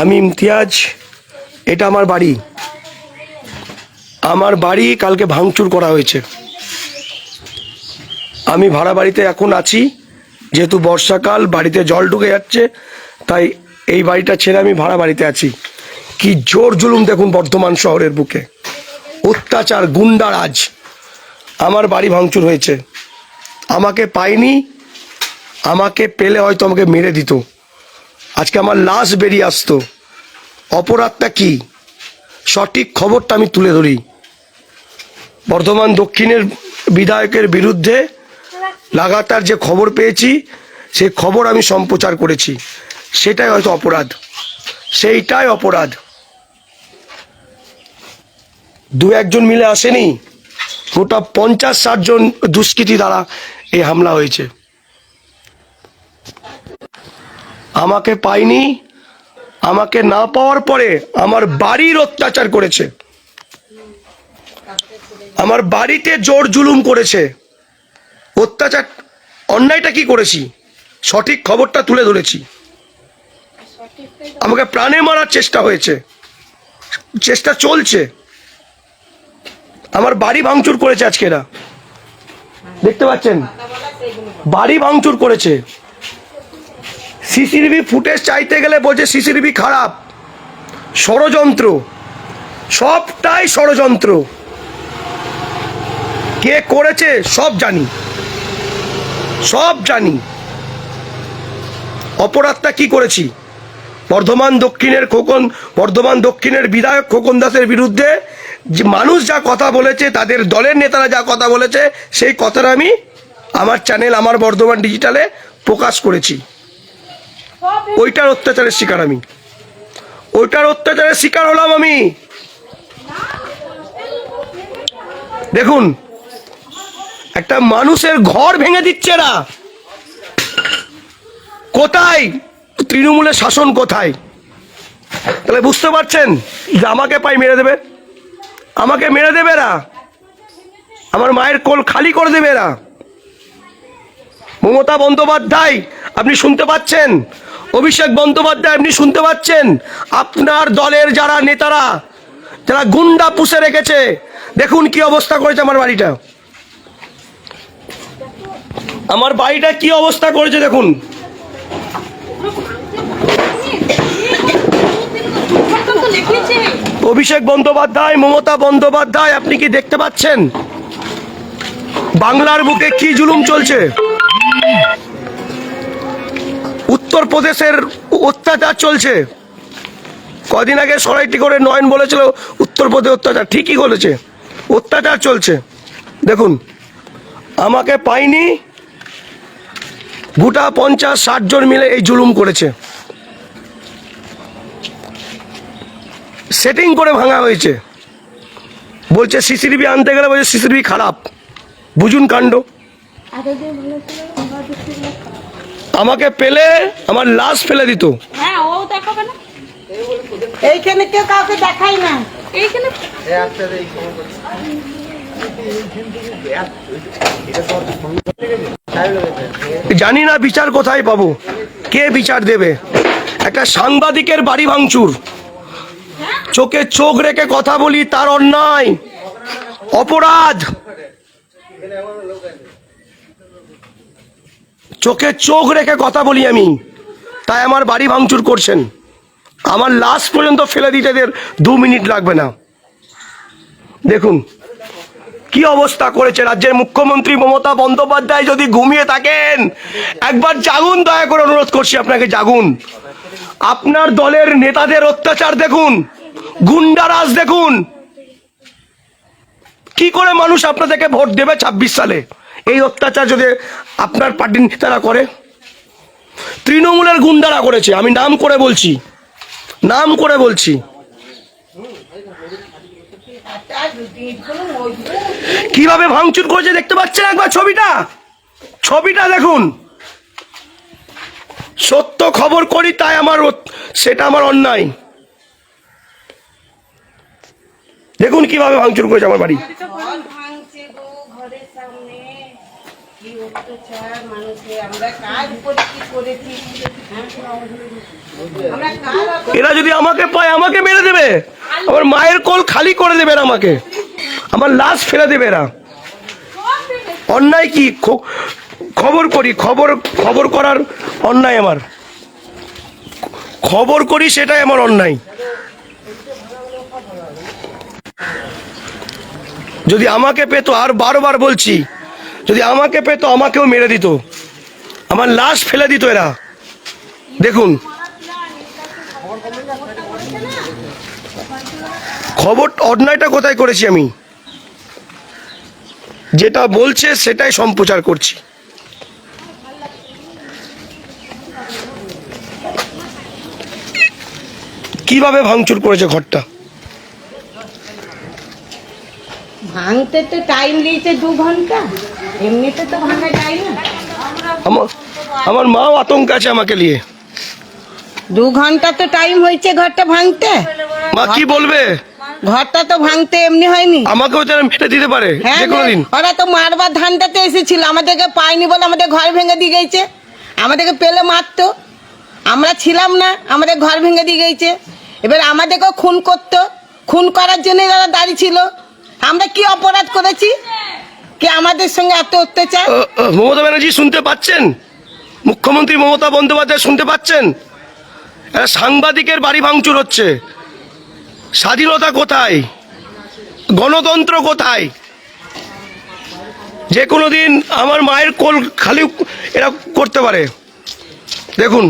আমি ইমতিয়াজ, এটা আমার বাড়ি। আমার বাড়ি কালকে ভাঙচুর করা হয়েছে। আমি ভাড়া বাড়িতে এখন আছি, যেহেতু বর্ষাকাল, বাড়িতে জল ঢুকে যাচ্ছে, তাই এই বাড়িটা ছেড়ে আমি ভাড়া বাড়িতে আছি। কি জোর জুলুম দেখুন বর্ধমান শহরের বুকে। অত্যাচার, গুন্ডারাজ। আমার বাড়ি ভাঙচুর হয়েছে। আমাকে পাইনি আমাকে পেলে হয়তো আমাকে মেরে দিত। আজকে আমার লাশ বেরিয়ে আসতো। অপরাধটা কি? সঠিক খবরটা আমি তুলে ধরি। বর্ধমান দক্ষিণের বিধায়কের বিরুদ্ধে লাগাতার যে খবর পেয়েছি সেই খবর আমি সম্প্রচার করেছি। সেটাই হয়তো অপরাধ। সেইটাই অপরাধ। দু একজন মিলে আসেনি। গোটা পঞ্চাশ ষাট জন দুষ্কৃতী দ্বারা এই হামলা হয়েছে। আমাকে পাইনি আমাকে না পাওয়ার পরে আমার বাড়ির অত্যাচার করেছে। আমার বাড়িতে জোর জুলুম করেছে। অত্যাচার, অন্যায়টা কি করেছি? সঠিক খবরটা তুলে ধরেছি। আমাকে প্রাণে মারার চেষ্টা হয়েছে। চেষ্টা চলছে। আমার বাড়ি ভাঙচুর করেছে আজকেরা দেখতে পাচ্ছেন? বাড়ি ভাঙচুর করেছে। সিসিটিভি ফুটেজ চাইতে গেলে বলছে সিসিটিভি খারাপ। ষড়যন্ত্র। সবটাই ষড়যন্ত্র। কে করেছে সব জানি। সব জানি। অপরাধটা কি করেছি? বর্ধমান দক্ষিণের খোকন, বর্ধমান দক্ষিণের বিধায়ক খোকন দাসের বিরুদ্ধে যে মানুষ যা কথা বলেছে, তাদের দলের নেতারা যা কথা বলেছে, সেই কথাটা আমি আমার চ্যানেল আমার বর্ধমান ডিজিটালে প্রকাশ করেছি। ওইটার অত্যাচারের শিকার আমি। ওইটার অত্যাচারের শিকার হলাম আমি। দেখুন, একটা মানুষের ঘর ভেঙে দিচ্ছে না কোথায়? তৃণমূলের শাসন কোথায়? তাহলে বুঝতে পারছেন যে আমাকে পাই মেরে দেবে? আমাকে মেরে দেবে না আমার মায়ের কোল খালি করে দেবে না মমতা বন্দ্যোপাধ্যায়, আপনি শুনতে পাচ্ছেন? অভিষেক বন্দ্যোপাধ্যায়, আপনি শুনতে পাচ্ছেন? আপনার দলের যারা নেতারা, যারা গুন্ডা পুষে রেখেছে, দেখুন কি অবস্থা করেছে আমার বাড়িটা। আমার বাড়িটা কি অবস্থা করেছে দেখুন। অভিষেক বন্দ্যোপাধ্যায়, মমতা বন্দ্যোপাধ্যায়, আপনি কি দেখতে পাচ্ছেন? বাংলার বুকে কি জুলুম চলছে? উত্তরপ্রদেশের অত্যাচার চলছে। কদিন আগে সরাইটি করে নয়ন বলেছিল উত্তরপ্রদেশ অত্যাচার। ঠিকই বলেছে। অত্যাচার চলছে। দেখুন, আমাকে পাইনি, গোটা পঞ্চাশ, ষাট জন মিলে এই জুলুম করেছে। সেটিং করে ভাঙা হয়েছে। বলছে, সিসিটিভি আনতে গেলে বলছে, সিসিটিভি খারাপ। বুঝুন কাণ্ড। আমাকে পেলে আমার লাশ ফেলে দিত। হ্যাঁ ও দেখাবে না? এইখানে কেউ কাউকে দেখাই না। এইখানে? জানি না বিচার কোথায় পাবো। কে বিচার দেবে? একটা সাংবাদিকের বাড়ি ভাঙচুর। চোখে চোখ রেখে কথা বলি তার অন্যায়। অপরাধ! চোখে চোখ রেখে কথা বলি আমি। তাই আমার বাড়ি ভাঙচুর করছেন। আমার লাস্ট পর্যন্ত ফেলে দিতে এদের দু মিনিট লাগবে না। দেখুন, কি অবস্থা করেছে রাজ্যের মুখ্যমন্ত্রী মমতা বন্দ্যোপাধ্যায় যদি ঘুমিয়ে থাকেন। একবার জাগুন, দয়া করে অনুরোধ করছি আপনাকে, জাগুন। আপনার দলের নেতাদের অত্যাচার দেখুন গুন্ডারাজ দেখুন। কি করে মানুষ আপনাদেরকে ভোট দেবে ছাব্বিশ সালে? এই অত্যাচার যদি আপনার পার্টির নেতারা করে? তৃণমূলের গুন্ডারা করেছে, আমি নাম করে বলছি। নাম করে বলছি। কীভাবে ভাঙচুর করেছে দেখতে পাচ্ছেন একবার ছবিটা? ছবিটা দেখুন। সত্য খবর করি, তাই আমার সেটা আমার অন্যায়। দেখুন কীভাবে ভাঙচুর করেছে আমার বাড়ি। হ্যাঁ? এরা যদি আমাকে পায়, আমাকে মেরে দেবে। আমার মায়ের কোল খালি করে দেবে আমাকে। আমার লাশ ফেলে দেবে এরা। অন্যায় কি? খবর করি, খবর খবর করার অন্যায় আমার। খবর করি সেটাই আমার অন্যায়। যদি আমাকে পেতো, আর বারবার বলছি যদি আমাকে পেতো, আমাকেও মেরে দিত। আমার লাশ ফেলে দিত এরা। দেখুন। খবর, অন্যায়টা কোথায় করেছি আমি? যেটা বলছে, সেটাই সম্প্রচার করছি। কীভাবে ভাঙচুর করেছে ঘরটা? ভাঙতে তো টাইম দিয়েছে দু ঘণ্টা। এমনিতে তো ভাঙা যায় না। আমার আমার মাও আতঙ্ক আছে আমাকে নিয়ে। দু ঘণ্টা তো টাইম হয়েছে ঘরটা ভাঙতে। মা কি বলবে? ঘরটা তো ভাঙতে এমনি হয়নি। আমাকেও যেন মেরে দিতে পারে হ্যাঁ যে কোনো দিন। ওরা তো মারবার ধানটাতে এসেছিল আমাদেরকে পায়নি বলে আমাদের ঘর ভেঙে দিয়ে গেছে। আমাদেরকে পেলে মারতো। আমরা ছিলাম না আমাদের ঘর ভেঙে দিয়ে গেছে। এবার আমাদেরকেও খুন করতো। খুন করার জন্য তারা দাঁড়িয়ে ছিল। আমরা কি অপরাধ করেছি? কি আমাদের সঙ্গে এত অত্যাচার? মমতা ব্যানার্জি শুনতে পাচ্ছেন? মুখ্যমন্ত্রী মমতা বন্দ্যোপাধ্যায় শুনতে পাচ্ছেন? সাংবাদিকের বাড়ি ভাঙচুর হচ্ছে। স্বাধীনতা কোথায়? গণতন্ত্র কোথায়? যে কোনো দিন আমার মায়ের কোল খালি এরা করতে পারে। দেখুন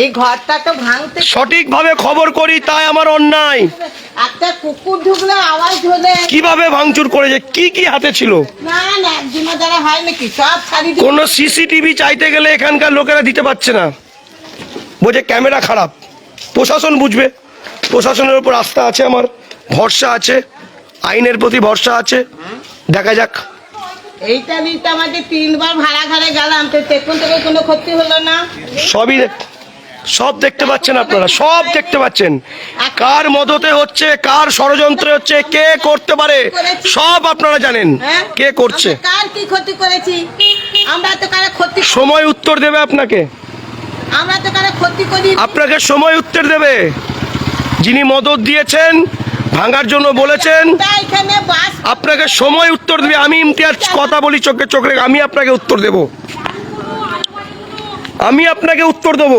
এই ঘরটা তো ভাঙতে সঠিকভাবে খবর করি তাই আমার অন্যায়। একটা কুকুর ঢুকলে আওয়াজ হলে কীভাবে ভাঙচুর করেছে? কি কি হাতে ছিল? না না একদিনের দ্বারা হয় নাকি সব শাড়ি কোনো সিসিটিভি চাইতে গেলে এখানকার লোকেরা দিতে পারছে না। বোঝে ক্যামেরা খারাপ। প্রশাসন বুঝবে। প্রশাসনের উপর আস্থা আছে আমার ভরসা আছে আইনের প্রতি ভরসা আছে। দেখা যাক। এইটা নিতে আমাদের তিনবার ভাড়া ঘরে গেলাম তো দেখুন থেকে কোনো ক্ষতি হলো না। সবই সব দেখতে পাচ্ছেন আপনারা সব দেখতে পাচ্ছেন। কার মদতে হচ্ছে কার ষড়যন্ত্রে হচ্ছে কে করতে পারে সব আপনারা জানেন হ্যাঁ? কে করছে। কার কি ক্ষতি করেছি? আমরা তো কারও ক্ষতি সময় উত্তর দেবে আপনাকে। আমরা তো কারও ক্ষতি করি? আপনাকে সময় উত্তর দেবে। যিনি মদত দিয়েছেন ভাঙার জন্য বলেছেন আপনাকে সময় উত্তর দেবে। আমি ইমতিয়াজ কথা বলি চোখে চোখে আমি আপনাকে উত্তর দেব। আমি আপনাকে উত্তর দেব।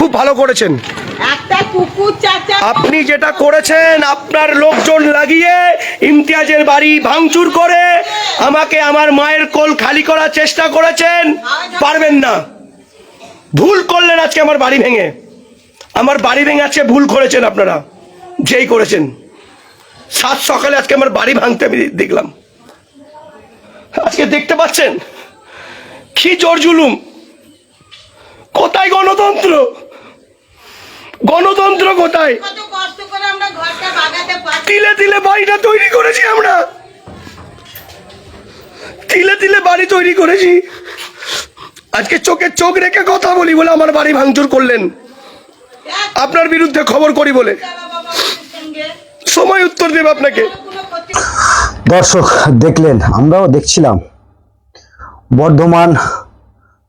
খুব ভালো করেছেন। আপনি যেটা করেছেন আপনার লোকজন লাগিয়ে ইমতিয়াজের বাড়ি ভাঙচুর করে আমাকে আমার মায়ের কোল খালি করার চেষ্টা করেছেন পারবেন না। ভুল করলেন আজকে আমার বাড়ি ভেঙে। আমার বাড়ি ভেঙে আজকে ভুল করেছেন আপনারা। যেই করেছেন। সাত সকালে আজকে আমার বাড়ি ভাঙতে আমি দেখলাম। আজকে দেখতে পাচ্ছেন? কি জোর জুলুম। কোথায় গণতন্ত্র? গণতন্ত্র কোথায়? কত কষ্ট করে আমরা ঘরটা বাগাতে পারছি তিলে তিলে বাড়িটা তৈরি করেছি আমরা। তিলে তিলে বাড়ি তৈরি করেছি। আজকে চোখে চোখ রেখে কথা বলি বলে আমার বাড়ি ভাঙচুর করলেন। আপনার বিরুদ্ধে খবর করি বলে। সময় উত্তর দেবে আপনাকে। দর্শক দেখলেন আমরাও দেখছিলাম। বর্ধমান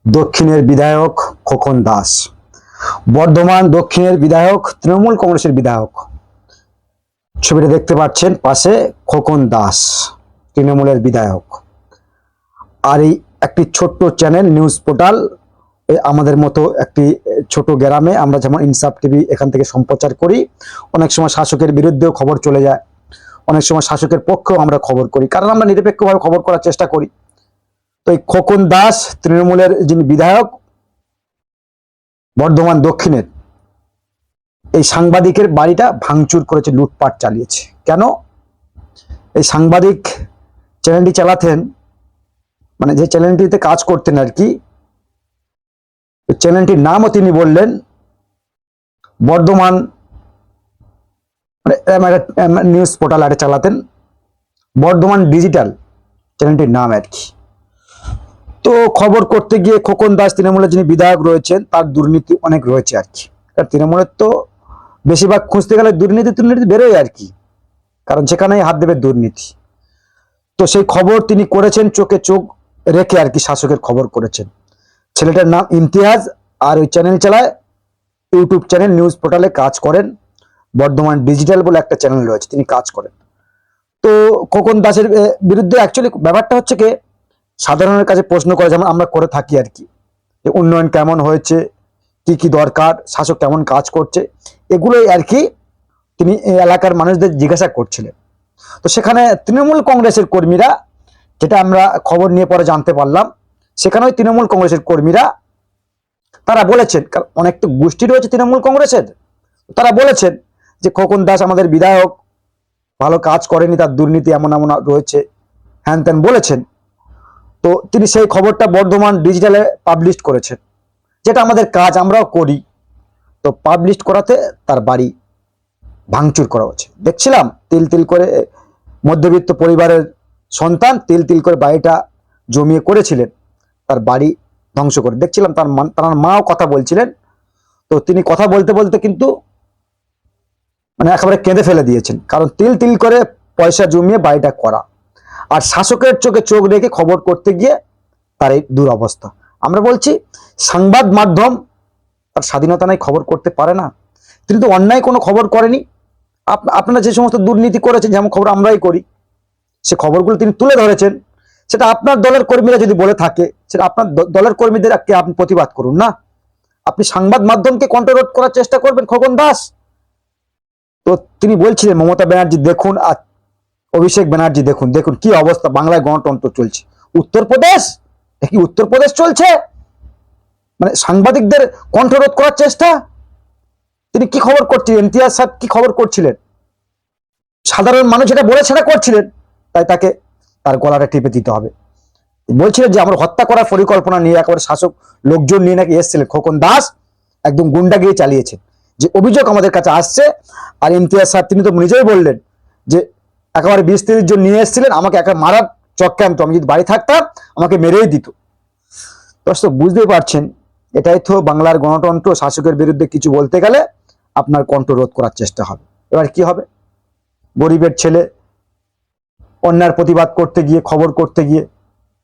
দক্ষিণের বিধায়ক খোকন দাস। বর্ধমান দক্ষিণের বিধায়ক, তৃণমূল কংগ্রেসের বিধায়ক। ছবিটা দেখতে পাচ্ছেন পাশে খোকন দাস, তৃণমূলের বিধায়ক। আর এই একটি ছোট্ট চ্যানেল, নিউজ পোর্টাল আমাদের মতো একটি ছোট গ্রামে আমরা যেমন ইনসাফ টিভি এখান থেকে সম্প্রচার করি, অনেক সময় শাসকের বিরুদ্ধেও খবর চলে যায়। অনেক সময় শাসকের পক্ষেও আমরা খবর করি, কারণ আমরা নিরপেক্ষভাবে খবর করার চেষ্টা করি। তো এই খোকন দাস, তৃণমূলের যিনি বিধায়ক বর্ধমান দক্ষিণের এই সাংবাদিকের বাড়িটা ভাঙচুর করেছে, লুটপাট চালিয়েছে। কেন? এই সাংবাদিক চ্যানেলটি চালাতেন মানে যে চ্যানেলটিতে কাজ করতেন আর কি চ্যানেলটির নামও তিনি বললেন, বর্ধমান মানে নিউজ পোর্টাল একটা চালাতেন, বর্ধমান ডিজিটাল চ্যানেলটির নাম আর কি। তো খবর করতে গিয়ে খোকন দাস তৃণমূলের যিনি বিধায়ক রয়েছেন, তার দুর্নীতি অনেক রয়েছে আর কি। তৃণমূলের তো বেশিরভাগ খুঁজতে গেলে দুর্নীতি দুর্নীতি বেরোয় আর কি। কারণ সেখানেই হাত দেবে দুর্নীতি। তো সেই খবর তিনি করেছেন, চোখে চোখ রেখে আর কি শাসকের খবর করেছেন। ছেলেটার নাম ইমতিয়াজ, আর ওই চ্যানেল চালায়, ইউটিউব চ্যানেল, নিউজ পোর্টালে কাজ করেন। বর্ধমান ডিজিটাল বলে একটা চ্যানেল রয়েছে, তিনি কাজ করেন। তো খোকন দাসের বিরুদ্ধে অ্যাকচুয়ালি ব্যাপারটা হচ্ছে কি সাধারণের কাছে প্রশ্ন করে, যেমন আমরা করে থাকি আর কি, যে উন্নয়ন কেমন হয়েছে, কি কি দরকার, শাসক কেমন কাজ করছে, এগুলোই আর কি তিনি এলাকার মানুষদের জিজ্ঞাসা করছিলেন। তো সেখানে তৃণমূল কংগ্রেসের কর্মীরা, যেটা আমরা খবর নিয়ে পরে জানতে পারলাম, সেখানে ওই তৃণমূল কংগ্রেসের কর্মীরা, তারা বলেছেন, কারণ অনেক তো গোষ্ঠী রয়েছে তৃণমূল কংগ্রেসের, তারা বলেছেন যে খোকন দাস আমাদের বিধায়ক, ভালো কাজ করেনি, তার দুর্নীতি এমন এমন রয়েছে, হ্যান ত্যান বলেছেন। তো তিনি সেই খবরটা বর্ধমান ডিজিটালে পাবলিশ করেছেন, যেটা আমাদের কাজ, আমরাও করি। তো পাবলিশ করাতে তার বাড়ি ভাঙচুর করা হচ্ছে। দেখছিলাম, তিল তিল করে মধ্যবিত্ত পরিবারের সন্তান তিল তিল করে বাড়িটা জমিয়ে করেছিলেন, তার বাড়ি ধ্বংস করে। দেখছিলাম, তার মা- তার মাও কথা বলছিলেন, তো তিনি কথা বলতে বলতে কিন্তু মানে একেবারে কেঁদে ফেলে দিয়েছেন। কারণ তিল তিল করে পয়সা জমিয়ে বাড়িটা করা। আর শাসকের চোখে চোখ রেখে খবর করতে গিয়ে তার এই দুরবস্থা। আমরা বলছি, সংবাদ মাধ্যম তার স্বাধীনতা নাই, খবর করতে পারে না। তিনি তো অন্যায় কোনো খবর করেনি। আপ- আপনারা যে সমস্ত দুর্নীতি করেছেন, যেমন খবর আমরাই করি, সে খবরগুলো তিনি তুলে ধরেছেন। সেটা আপনার দলের কর্মীরা যদি বলে থাকে, সেটা আপনার দলের কর্মীদের আগে আপনি প্রতিবাদ করুন না। আপনি সংবাদ মাধ্যমকে কন্ট্রোল করার চেষ্টা করবেন খগন দাস। তো তিনি বলছিলেন, মমতা ব্যানার্জি দেখুন আর অভিষেক ব্যানার্জি দেখুন দেখুন কি অবস্থা, বাংলায় গণতন্ত্র চলছে। উত্তরপ্রদেশ? কি উত্তরপ্রদেশ চলছে? মানে সাংবাদিকদের কণ্ঠরোধ করার চেষ্টা? তিনি কি খবর করছিলেন? ইমতিয়াজ সাহেব কি খবর করছিলেন? সাধারণ মানুষ এটা বলে সেটা করছিলেন, তাই তাকে তার গলাটা টিপে দিতে হবে। বলছিলেন যে, আমরা হত্যা করার পরিকল্পনা নিয়ে একেবারে শাসক লোকজন নিয়ে নাকি এসেছিলেন। খোকন দাস একদম গুন্ডাগিরি চালিয়েছেন। যে অভিযোগ আমাদের কাছে আসছে, আর ইমতিয়াজ সাহেব, তিনি তো নিজেই বললেন যে একেবারে বিশ তিরিশ জন নিয়ে এসেছিলেন, আমাকে একা মারার চক্রান্ত আমি যদি বাড়ি থাকতাম, আমাকে মেরেই দিত। দর্শক, বুঝতেই পারছেন, এটাই তো বাংলার গণতন্ত্র, শাসকের বিরুদ্ধে কিছু বলতে গেলে আপনার কণ্ঠ রোধ করার চেষ্টা হবে। এবার কি হবে? গরিবের ছেলে অন্যার প্রতিবাদ করতে গিয়ে, খবর করতে গিয়ে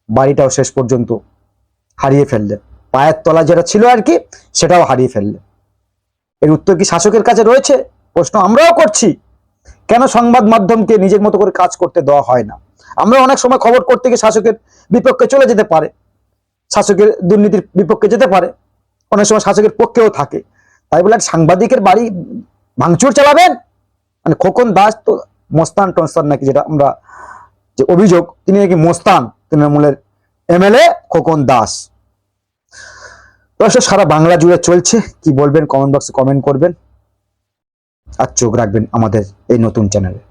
বাড়িটাও শেষ পর্যন্ত হারিয়ে ফেললেন। পায়ের তলা যেটা ছিল আর কি, সেটাও হারিয়ে ফেললেন। এর উত্তর কি শাসকের কাছে রয়েছে? প্রশ্ন আমরাও করছি। কেন সংবাদ মাধ্যমকে নিজের মতো করে কাজ করতে দেওয়া হয় না? আমরা অনেক সময় খবর করতে গিয়ে শাসকের বিপক্ষে চলে যেতে পারে, শাসকের দুর্নীতির বিপক্ষে যেতে পারে, অনেক সময় শাসকের পক্ষেও থাকে। তাই বলে সাংবাদিকের বাড়ি ভাঙচুর চালাবেন? মানে খোকন দাস তো মোস্তান টনস্তান নাকি যেটা আমরা যে অভিযোগ, তিনি নাকি মোস্তান, তৃণমূলের এমএলএ খোকন দাস। দর্শক, সারা বাংলা জুড়ে চলছে। কি বলবেন? কমেন্ট বক্সে কমেন্ট করবেন। আর চোখ রাখবেন আমাদের এই নতুন চ্যানেলে।